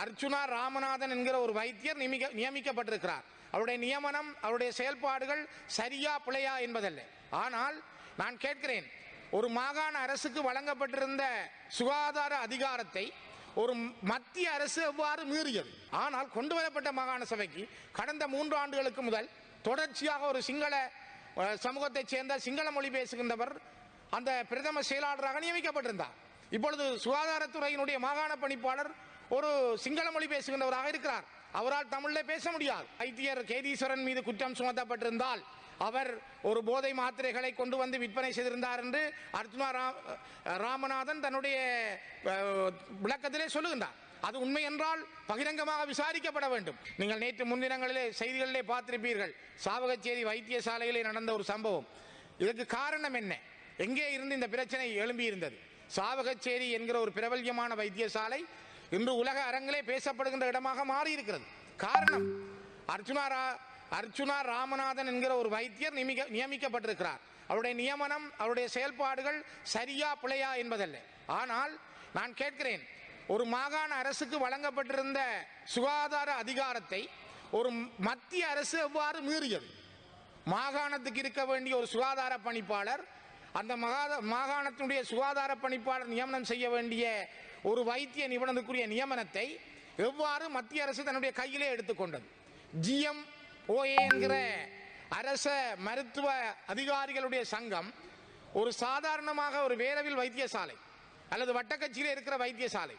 அர்ச்சுனா ராமநாதன் என்கிற ஒரு வைத்தியர் நியமிக்க நியமிக்கப்பட்டிருக்கிறார். அவருடைய நியமனம் அவருடைய செயல்பாடுகள் சரியா பிழையா என்பதல்ல. ஆனால் நான் கேட்கிறேன் ஒரு மாகாண அரசுக்கு வழங்கப்பட்டிருந்த சுகாதார அதிகாரத்தை ஒரு மத்திய அரசு எவ்வாறு மீறியது? ஆனால் கொண்டு வரப்பட்ட மாகாண சபைக்கு கடந்த மூன்று ஆண்டுகளுக்கு முதல் தொடர்ச்சியாக ஒரு சிங்கள சமூகத்தைச் சேர்ந்த சிங்கள மொழி பேசுகின்றவர் அந்த பிரதம செயலாளராக நியமிக்கப்பட்டிருந்தார். இப்பொழுது சுகாதாரத்துறையினுடைய மாகாண பணிப்பாளர் ஒரு சிங்கள மொழி பேசுகின்றவராக இருக்கிறார். அவரால் தமிழில் பேச முடியாது. வைத்தியர் கேதீஸ்வரன் மீது குற்றம் சுமத்தப்பட்டிருந்தால் அவர் ஒரு போதை மாத்திரைகளை கொண்டு வந்து விற்பனை செய்திருந்தார் என்று அர்ஜுனா ராமநாதன் தன்னுடைய விளக்கத்திலே சொல்லுகின்றார். அது உண்மை என்றால் பகிரங்கமாக விசாரிக்கப்பட வேண்டும். நீங்கள் நேற்று முன்தினங்களிலே செய்திகளிலே பார்த்திருப்பீர்கள். சாவகச்சேரி வைத்தியசாலையிலே நடந்த ஒரு சம்பவம். இதற்கு காரணம் என்ன? எங்கே இருந்து இந்த பிரச்சனை எழும்பியிருந்தது? சாவகச்சேரி என்கிற ஒரு பிரபல்யமான வைத்தியசாலை இன்று உலக அரங்கிலே பேசப்படுகின்ற இடமாக மாறியிருக்கிறது. காரணம் அர்ஜுனா ரா- அர்ச்சுனா ராமநாதன் என்கிற ஒரு வைத்தியர் நியமிக்க நியமிக்கப்பட்டிருக்கிறார். அவருடைய நியமனம் அவருடைய செயல்பாடுகள் சரியா பிழையா என்பதல்ல. ஆனால் நான் கேட்கிறேன் ஒரு மாகாண அரசுக்கு வழங்கப்பட்டிருந்த சுகாதார அதிகாரத்தை ஒரு மத்திய அரசு எவ்வாறு மீறியது? மாகாணத்துக்கு இருக்க வேண்டிய ஒரு சுகாதார பணிப்பாளர் அந்த மகாத மாகாணத்தினுடைய சுகாதார பணிப்பாளர் நியமனம் செய்ய வேண்டிய ஒரு வைத்திய நிபுணருக்குரிய நியமனத்தை எவ்வாறு மத்திய அரசு தன்னுடைய கையிலே எடுத்துக்கொண்டது? ஜிஎம் ஓஏ என்கிற அரச மருத்துவ அதிகாரிகளுடைய சங்கம் ஒரு சாதாரணமாக ஒரு வேரவில் வைத்தியசாலை அல்லது வட்டக்கட்சியில் இருக்கிற வைத்தியசாலை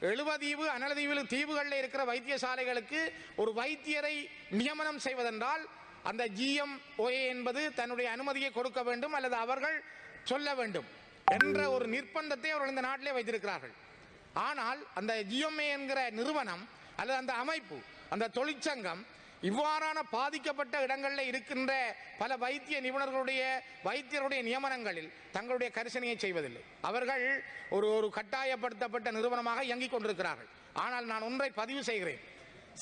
எழுவதீவு அனலதீவில் தீவுகளில் இருக்கிற வைத்தியசாலைகளுக்கு ஒரு வைத்தியரை நியமனம் செய்வதென்றால் அந்த ஜிஎம் ஓஏ என்பது தன்னுடைய அனுமதியை கொடுக்க வேண்டும் அல்லது அவர்கள் சொல்ல வேண்டும் என்ற ஒரு நிர்பந்தத்தை அவர்கள் இந்த நாட்டிலே வைத்திருக்கிறார்கள். ஆனால் அந்த ஜிஎம்ஏ என்கிற நிறுவனம் அல்லது அந்த அமைப்பு அந்த தொழிற்சங்கம் இவ்வாறான பாதிக்கப்பட்ட இடங்களில் இருக்கின்ற பல வைத்திய நிபுணர்களுடைய வைத்தியருடைய நியமனங்களில் தங்களுடைய கரிசனையை செய்வதில்லை. அவர்கள் ஒரு ஒரு கட்டாயப்படுத்தப்பட்ட நிறுவனமாக இயங்கிக் கொண்டிருக்கிறார்கள். ஆனால் நான் ஒன்றை பதிவு செய்கிறேன்.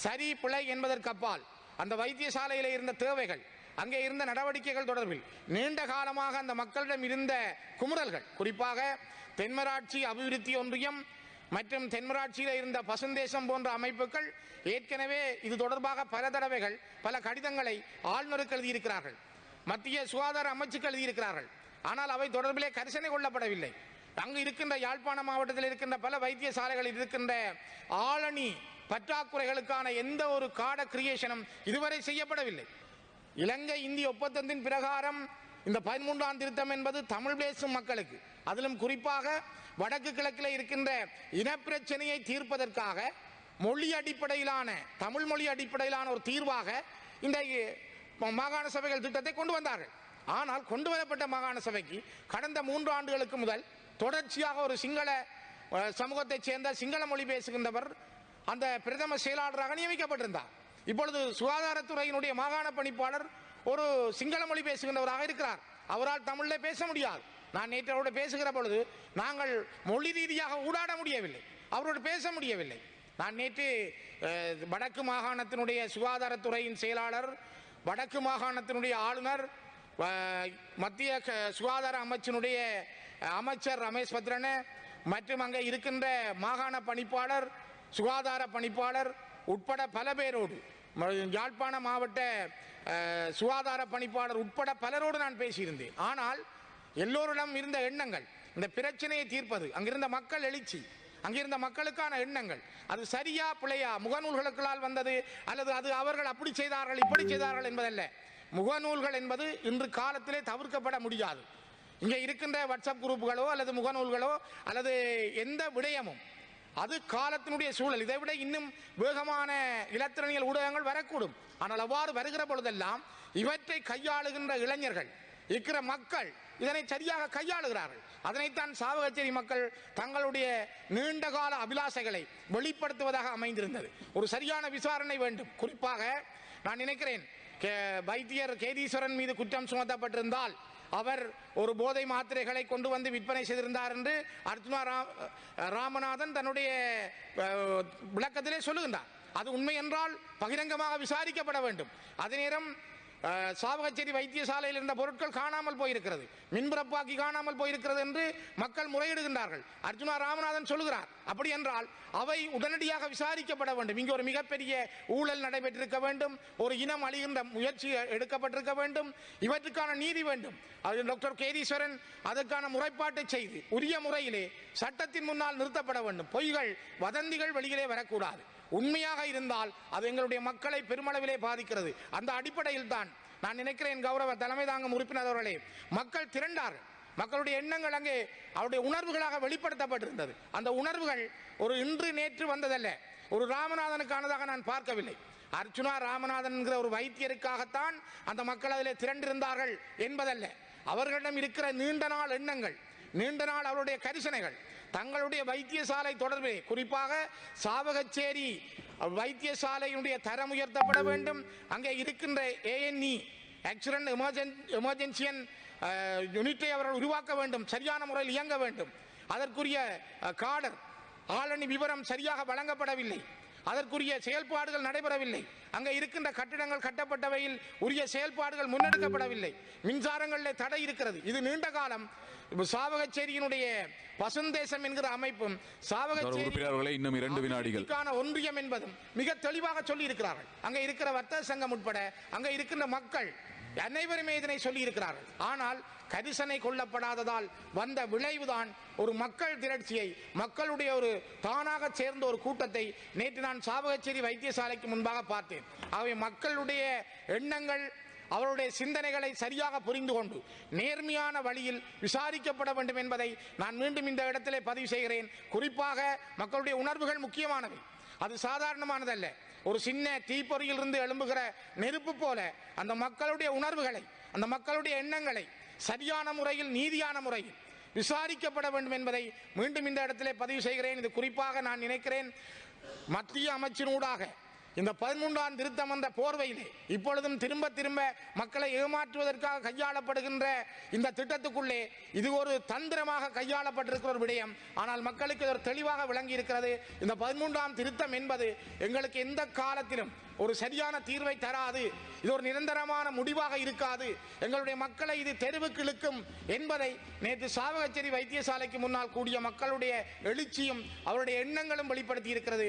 சரி பிழை என்பதற்கு அப்பால் அந்த வைத்தியசாலையில் இருந்த தேவைகள் அங்கே இருந்த நடவடிக்கைகள் தொடர்பில் நீண்ட காலமாக அந்த மக்களிடம் இருந்த குமுறல்கள் குறிப்பாக தென்மராட்சி அபிவிருத்தி ஒன்றியம் மற்றும் தென்மராட்சியில் இருந்த பசுந்தேசம் போன்ற அமைப்புகள் ஏற்கனவே இது தொடர்பாக பல தடவைகள் பல கடிதங்களை ஆளுநருக்கு எழுதியிருக்கிறார்கள். மத்திய சுகாதார அமைச்சுக்கு எழுதியிருக்கிறார்கள். ஆனால் அவை தொடர்பிலே கரிசனை கொள்ளப்படவில்லை. அங்கு இருக்கின்ற யாழ்ப்பாண மாவட்டத்தில் இருக்கின்ற பல வைத்தியசாலைகளில் இருக்கின்ற ஆளணி பற்றாக்குறைகளுக்கான எந்த ஒரு காட கிரியேஷனும் இதுவரை செய்யப்படவில்லை. இலங்கை இந்திய ஒப்பந்தத்தின் பிரகாரம் இந்த பதிமூன்றாம் திருத்தம் என்பது தமிழ் பேசும் மக்களுக்கு அதிலும் குறிப்பாக வடக்கு கிழக்கில் இருக்கின்ற இனப்பிரச்சனையை தீர்ப்பதற்காக மொழி அடிப்படையிலான தமிழ் மொழி அடிப்படையிலான ஒரு தீர்வாக இந்த மாகாண சபைகள் திட்டத்தை கொண்டு வந்தார்கள். ஆனால் கொண்டு வரப்பட்ட மாகாண சபைக்கு கடந்த மூன்று ஆண்டுகளுக்கு முதல் தொடர்ச்சியாக ஒரு சிங்கள சமூகத்தைச் சேர்ந்த சிங்கள மொழி பேசுகின்றவர் அந்த பிரதம செயலாளராக நியமிக்கப்பட்டிருந்தார். இப்பொழுது சுகாதாரத்துறையினுடைய மாகாண பணிப்பாளர் ஒரு சிங்கள மொழி பேசுகின்றவராக இருக்கிறார். அவரால் தமிழில் பேச முடியாது. நான் நேற்று அவரோட பேசுகிற பொழுது நாங்கள் மொழி ரீதியாக ஊடாட முடியவில்லை. அவரோடு பேச முடியவில்லை. நான் நேற்று வடக்கு மாகாணத்தினுடைய சுகாதாரத்துறையின் செயலாளர் வடக்கு மாகாணத்தினுடைய ஆளுநர் மத்திய சுகாதார அமைச்சினுடைய அமைச்சர் ரமேஷ் பத்ரன மற்றும் அங்கே இருக்கின்ற மாகாண பணிப்பாளர் சுகாதார பணிப்பாளர் உட்பட பல பேரோடு ம- யாழ்ப்பாண மாவட்ட சுகாதார பணிப்பாளர் உட்பட பலரோடு நான் பேசியிருந்தேன். ஆனால் எல்லோரிடம் இருந்த எண்ணங்கள் இந்த பிரச்சனையை தீர்ப்பது அங்கிருந்த மக்கள் எழுச்சி அங்கிருந்த மக்களுக்கான எண்ணங்கள் அது சரியா பிழையா முகநூல்களுக்களால் வந்தது அல்லது அது அவர்கள் அப்படி செய்தார்கள் இப்படி செய்தார்கள் என்பதல்ல. முகநூல்கள் என்பது இன்று காலத்திலே தவிர்க்கப்பட முடியாது. இங்கே இருக்கின்ற வாட்ஸ்அப் குரூப்புகளோ அல்லது முகநூல்களோ அல்லது எந்த விடயமும் அது காலத்தினுடைய சூழல். இதை விட இன்னும் வேகமான இலத்திரனியல் ஊடகங்கள் வரக்கூடும். ஆனால் அவ்வாறு வருகிற பொழுதெல்லாம் இவற்றை கையாளுகின்ற இளைஞர்கள் இருக்கிற மக்கள் இதனை சரியாக கையாளுகிறார்கள். அதனைத்தான் சாவகச்சேரி மக்கள் தங்களுடைய நீண்டகால அபிலாசைகளை வெளிப்படுத்துவதாக அமைந்திருந்தது. ஒரு சரியான விசாரணை வேண்டும். குறிப்பாக நான் நினைக்கிறேன் கே- வைத்தியர் கேதீஸ்வரன் மீது குற்றம் சுமத்தப்பட்டிருந்தால் அவர் ஒரு போதை மாத்திரைகளை கொண்டு வந்து விற்பனை செய்திருந்தார் என்று அர்ஜுனா ரா- ராமநாதன் தன்னுடைய விளக்கத்திலே சொல்லுகின்றார். அது உண்மை என்றால் பகிரங்கமாக விசாரிக்கப்பட வேண்டும். அதே நேரம் சாவகச்சேரி வைத்தியசாலையில் இருந்த பொருட்கள் காணாமல் போயிருக்கிறது. மின்பிறப்பாக்கி காணாமல் போயிருக்கிறது என்று மக்கள் முறையிடுகின்றார்கள். அர்ஜுனா ராமநாதன் சொல்லுகிறார். அப்படி என்றால் அவை உடனடியாக விசாரிக்கப்பட வேண்டும். இங்கே ஒரு மிகப்பெரிய ஊழல் நடைபெற்றிருக்க வேண்டும். ஒரு இனம் அழிகின்ற முயற்சி எடுக்கப்பட்டிருக்க வேண்டும். இவற்றுக்கான நீதி வேண்டும். அது டாக்டர் கேதீஸ்வரன் அதற்கான முறைப்பாட்டை செய்து உரிய முறையிலே சட்டத்தின் முன்னால் நிறுத்தப்பட வேண்டும். பொய்கள் வதந்திகள் வெளியிலே வரக்கூடாது. உண்மையாக இருந்தால் அது எங்களுடைய மக்களை பெருமளவிலே பாதிக்கிறது. அந்த அடிப்படையில் தான் நான் நினைக்கிறேன் கௌரவ தலைமை தாங்கும் உறுப்பினர் அவர்களே மக்கள் திரண்டார்கள். மக்களுடைய எண்ணங்கள் அங்கே அவருடைய உணர்வுகளாக வெளிப்படுத்தப்பட்டிருந்தது. அந்த உணர்வுகள் ஒரு இன்று நேற்று வந்ததல்ல ஒரு ராமநாதனுக்கானதாக நான் பார்க்கவில்லை. அர்ச்சுனா ராமநாதன் என்கிற ஒரு வைத்தியருக்காகத்தான் அந்த மக்கள் அதில் திரண்டிருந்தார்கள் என்பதல்ல. அவர்களிடம் இருக்கிற நீண்ட நாள் எண்ணங்கள் நீண்ட நாள் அவருடைய கரிசனைகள் தங்களுடைய வைத்தியசாலை தொடர்பு. குறிப்பாக சாவகச்சேரி வைத்தியசாலையினுடைய தரம் உயர்த்தப்பட வேண்டும். அங்கே இருக்கின்ற ஏஎன்இ ஆக்சிடென்ட் எமர்ஜென் எமர்ஜென்சியன் யூனிட்டை அவர்கள் உருவாக்க வேண்டும். சரியான முறையில் இயங்க வேண்டும். அதற்குரிய காடர் ஆளணி விவரம் சரியாக வழங்கப்படவில்லை. அதற்குரிய செயல்பாடுகள் நடைபெறவில்லை. அங்கே இருக்கின்ற கட்டிடங்கள் கட்டப்பட்டவையில் உரிய செயல்பாடுகள் முன்னெடுக்கப்படவில்லை. மின்சாரங்களிலே தடை இருக்கிறது. இது நீண்ட காலம் சாவகச்சேரியினுடைய பசுந்தேசம் என்கிற அமைப்பும் சாவகச்சேரி இன்னும் இரண்டு வினாடிகள். ஒன்றியம் என்பதும் மிக தெளிவாக சொல்லி இருக்கிறார்கள் அங்க இருக்கிற வர்த்தக சங்கம் உட்பட அங்க இருக்கின்ற மக்கள் அனைவருமே இதனை சொல்லியிருக்கிறார்கள். ஆனால் கரிசனை கொல்லப்படாததால் வந்த விளைவுதான் ஒரு மக்கள் திரட்சியை மக்களுடைய ஒரு தானாக சேர்ந்த ஒரு கூட்டத்தை நேற்று நான் சாவகச்சேரி வைத்தியசாலைக்கு முன்பாக பார்த்தேன். ஆகவே மக்களுடைய எண்ணங்கள் அவருடைய சிந்தனைகளை சரியாக புரிந்து கொண்டு நேர்மையான வழியில் விசாரிக்கப்பட வேண்டும் என்பதை நான் மீண்டும் இந்த இடத்திலே பதிவு செய்கிறேன். குறிப்பாக மக்களுடைய உணர்வுகள் முக்கியமானவை. அது சாதாரணமானதல்ல. ஒரு சின்ன தீப்பொறியில் இருந்து எழும்புகிற நெருப்பு போல அந்த மக்களுடைய உணர்வுகளை அந்த மக்களுடைய எண்ணங்களை சரியான முறையில் நீதியான முறையில் விசாரிக்கப்பட வேண்டும் என்பதை மீண்டும் இந்த இடத்திலே பதிவு செய்கிறேன். இது குறிப்பாக நான் நினைக்கிறேன் மத்திய அமைச்சினூடாக இந்த பதிமூன்றாம் திருத்தம் அந்த போர்வையிலே இப்பொழுதும் திரும்ப திரும்ப மக்களை ஏமாற்றுவதற்காக கையாளப்படுகின்ற இந்த திட்டத்துக்குள்ளே இது ஒரு தந்திரமாக கையாளப்பட்டிருக்கிற ஒரு விடயம். ஆனால் மக்களுக்கு இது ஒரு தெளிவாக விளங்கி இருக்கிறது இந்த பதிமூன்றாம் திருத்தம் என்பது எங்களுக்கு எந்த காலத்திலும் ஒரு சரியான தீர்வை தராது. இது ஒரு நிரந்தரமான முடிவாக இருக்காது. எங்களுடைய மக்களை இது தெருவுக்கு இழுக்கும் என்பதை நேற்று சாவகச்சேரி வைத்தியசாலைக்கு முன்னால் கூடிய மக்களுடைய எழுச்சியும் அவருடைய எண்ணங்களும் வெளிப்படுத்தி இருக்கிறது